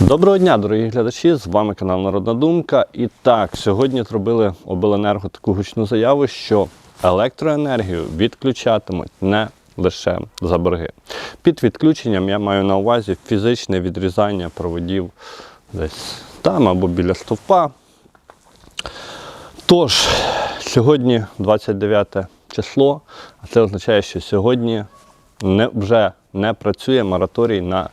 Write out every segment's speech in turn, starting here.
Доброго дня, дорогі глядачі! З вами канал Народна Думка. І так, сьогодні зробили обленерго таку гучну заяву, що електроенергію відключатимуть не лише за борги. Під відключенням я маю на увазі фізичне відрізання проводів десь там або біля стовпа. Тож, сьогодні 29 число, а це означає, що сьогодні не, вже не працює мораторій на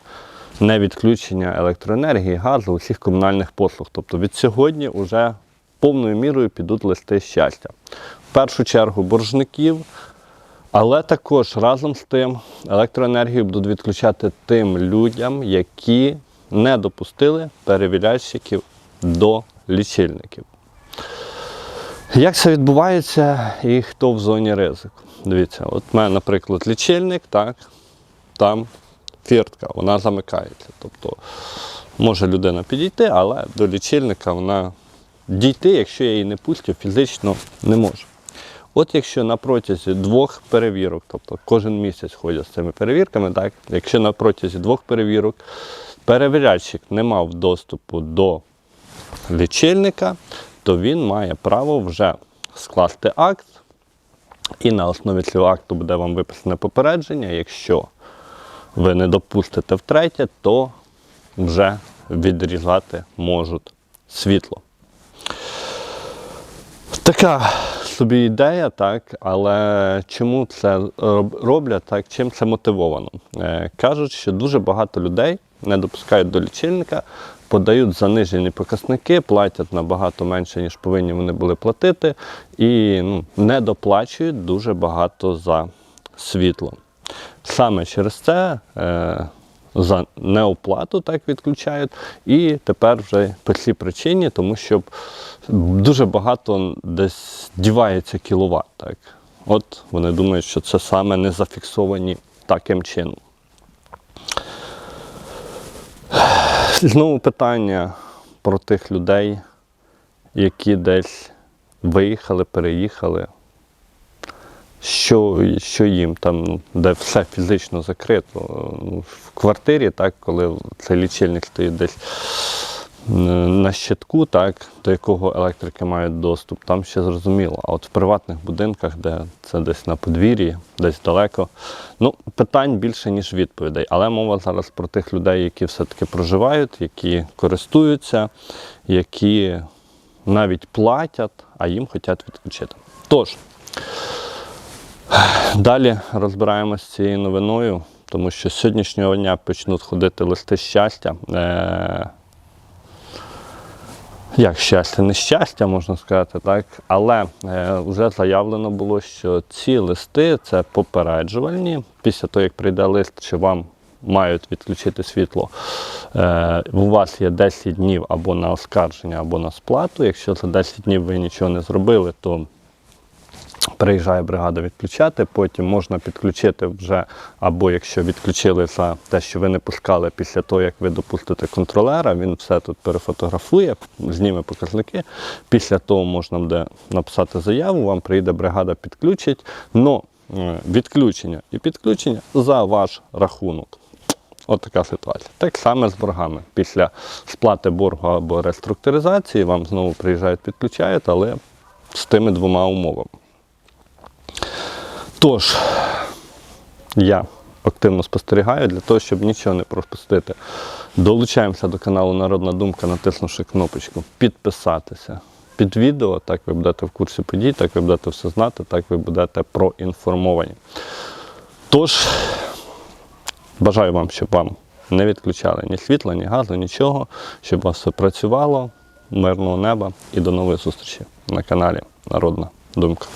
невідключення електроенергії, газу, усіх комунальних послуг. Тобто від сьогодні вже повною мірою підуть листи щастя. В першу чергу боржників, але також разом з тим електроенергію будуть відключати тим людям, які не допустили перевіряльщиків до лічильників. Як це відбувається і хто в зоні ризику? Дивіться, от в мене, наприклад, лічильник, так, там фіртка, вона замикається. Тобто може людина підійти, але до лічильника вона дійти, якщо я її не пустю, фізично не може. От якщо на протязі двох перевірок, тобто кожен місяць ходять з цими перевірками, так, якщо на протязі двох перевірок перевіряльщик не мав доступу до лічильника, то він має право вже скласти акт, і на основі цього акту буде вам виписане попередження. Якщо ви не допустите втретє, то вже відрізати можуть світло. Така собі ідея, так, але чому це роблять, так, чим це мотивовано? Е, кажуть, що дуже багато людей не допускають до лічильника, подають занижені показники, платять набагато менше, ніж повинні вони були платити, і ну, не доплачують дуже багато за світло. Саме через це е, за неоплату так відключають. І тепер вже по цій причині, тому що дуже багато десь дівається кіловат. Так. От вони думають, що це саме не зафіксовані таким чином. Знову питання про тих людей, які десь виїхали, переїхали що, що їм там, де все фізично закрито. В квартирі, так, коли цей лічильник стоїть десь на щитку, так, до якого електрики мають доступ, там ще зрозуміло. А от в приватних будинках, де це десь на подвір'ї, десь далеко, ну, питань більше, ніж відповідей. Але мова зараз про тих людей, які все-таки проживають, які користуються, які навіть платять, а їм хочуть відключити. Тож, Далі розбираємося з цією новиною, тому що з сьогоднішнього дня почнуть ходити листи щастя. Е- як щастя, не щастя, можна сказати, так. Але е, вже заявлено було, що ці листи це попереджувальні. Після того, як прийде лист, що вам мають відключити світло, е, у вас є 10 днів або на оскарження, або на сплату. Якщо за 10 днів ви нічого не зробили, то Приїжджає бригада відключати, потім можна підключити вже, або якщо відключили за те, що ви не пускали після того, як ви допустите контролера, він все тут перефотографує, зніме показники. Після того можна буде написати заяву, вам приїде бригада, підключить. Но е, відключення і підключення за ваш рахунок. От така ситуація. Так само з боргами. Після сплати боргу або реструктуризації вам знову приїжджають, підключають, але з тими двома умовами. Тож, я активно спостерігаю для того, щоб нічого не пропустити. Долучаємося до каналу Народна Думка, натиснувши кнопочку підписатися під відео. Так ви будете в курсі подій, так ви будете все знати, так ви будете проінформовані. Тож, бажаю вам, щоб вам не відключали ні світла, ні газу, нічого, щоб у вас все працювало, мирного неба і до нової зустрічі на каналі Народна Думка.